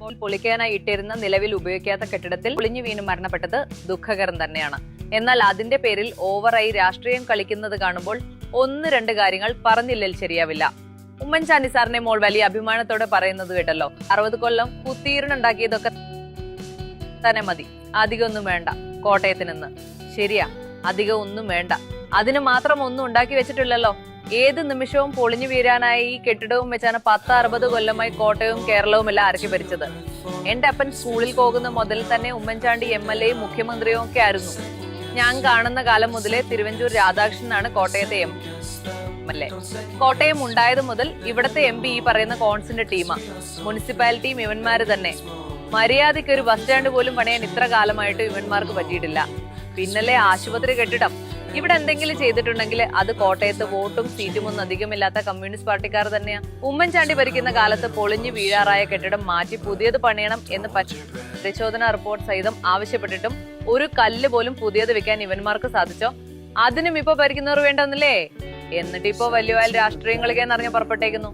ഇപ്പോൾ പൊളിക്കാനായി ഇട്ടിരുന്ന നിലവിൽ ഉപയോഗിക്കാത്ത കെട്ടിടത്തിൽ പൊളിഞ്ഞു വീണ് മരണപ്പെട്ടത് ദുഃഖകരം തന്നെയാണ്. എന്നാൽ അതിന്റെ പേരിൽ ഓവറായി രാഷ്ട്രീയം കളിക്കുന്നത് കാണുമ്പോൾ ഒന്ന് രണ്ട് കാര്യങ്ങൾ പറഞ്ഞില്ലേൽ ശരിയാവില്ല. ഉമ്മൻചാണ്ടി സാറിനെ മോൾ വലിയ അഭിമാനത്തോടെ പറയുന്നത് കേട്ടല്ലോ. അറുപത് കൊല്ലം കുത്തീറിനുണ്ടാക്കിയതൊക്കെ തന്നെ മതി. അധികമൊന്നും വേണ്ട കോട്ടയത്തിനെന്ന്. ശരിയാ അധികം ഒന്നും വേണ്ട. അതിന് മാത്രം ഒന്നും ഉണ്ടാക്കി വെച്ചിട്ടില്ലല്ലോ. ഏത് നിമിഷവും പൊളിഞ്ഞു വീഴാനായി ഈ കെട്ടിടവും വെച്ചാണ് പത്ത് അറുപത് കൊല്ലമായി കോട്ടയവും കേരളവും എല്ലാം അരക്കി ഭരിച്ചത്. എന്റെ അപ്പൻ സ്കൂളിൽ പോകുന്ന മുതൽ തന്നെ ഉമ്മൻചാണ്ടി എം എൽ എയും മുഖ്യമന്ത്രിയും ഒക്കെ ആയിരുന്നു. ഞാൻ കാണുന്ന കാലം മുതലേ തിരുവഞ്ചൂർ രാധാകൃഷ്ണനാണ് കോട്ടയത്തെ എം. എൽ എ കോട്ടയം ഉണ്ടായത് മുതൽ ഇവിടത്തെ എം പി ഈ പറയുന്ന കോൺസിന്റെ ടീമാ. മുനിസിപ്പാലിറ്റിയും ഇവന്മാര് തന്നെ. മര്യാദയ്ക്ക് ഒരു ബസ് സ്റ്റാൻഡ് പോലും പണിയാൻ ഇത്ര കാലമായിട്ട് ഇവന്മാർക്ക് പറ്റിയിട്ടില്ല. പിന്നല്ലേ ആശുപത്രി കെട്ടിടം. ഇവിടെ എന്തെങ്കിലും ചെയ്തിട്ടുണ്ടെങ്കിൽ അത് കോട്ടയത്ത് വോട്ടും സീറ്റും ഒന്നും അധികമില്ലാത്ത കമ്മ്യൂണിസ്റ്റ് പാർട്ടിക്കാർ തന്നെയാണ് ഉമ്മൻചാണ്ടി ഭരിക്കുന്ന കാലത്ത് പൊളിഞ്ഞു വീഴാറായ കെട്ടിടം മാറ്റി പുതിയത് പണിയണം എന്ന് പരി- പരിശോധനാ റിപ്പോർട്ട് സഹിതം ആവശ്യപ്പെട്ടിട്ടും ഒരു കല്ല് പോലും പുതിയത് വെക്കാൻ ഇവന്മാർക്ക് സാധിച്ചോ? അതിനും ഇപ്പൊ ഭരിക്കുന്നവർ വേണ്ടെന്നല്ലേ? എന്നിട്ട് ഇപ്പോ വലിയ വലിയ രാഷ്ട്രീയം കളിക്കാൻ അറിഞ്ഞ് പുറപ്പെട്ടേക്കുന്നു